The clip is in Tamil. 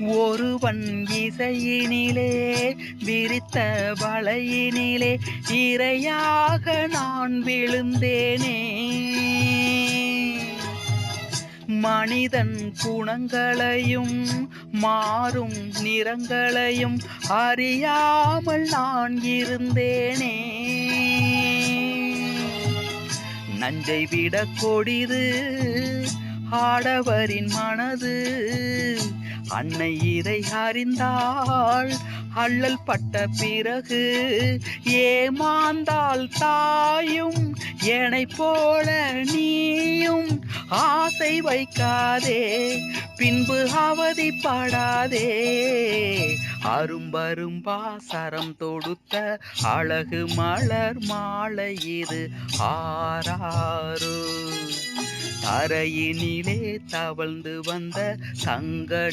ஒருவன் இசையினிலே விரித்த வளையினிலே இரையாக நான் விழுந்தேனே. மனிதன் குணங்களையும் மாறும் நிறங்களையும் அறியாமல் நான் இருந்தேனே. நஞ்சை விட கொடிது ஆடவரின் மனது அன்னை இதை அறிந்தாள். அள்ளல் பட்ட பிறகு ஏமாந்தாள் தாயும் என்னை போல நீயும். ஆசை வைக்காதே பின்பு அவதிப்படாதே. அரும்பரும்பா சரம் தொடுத்த அழகு மலர் மாலை இது ஆறாறு தரையினிலே தவழ்ந்து வந்த தங்க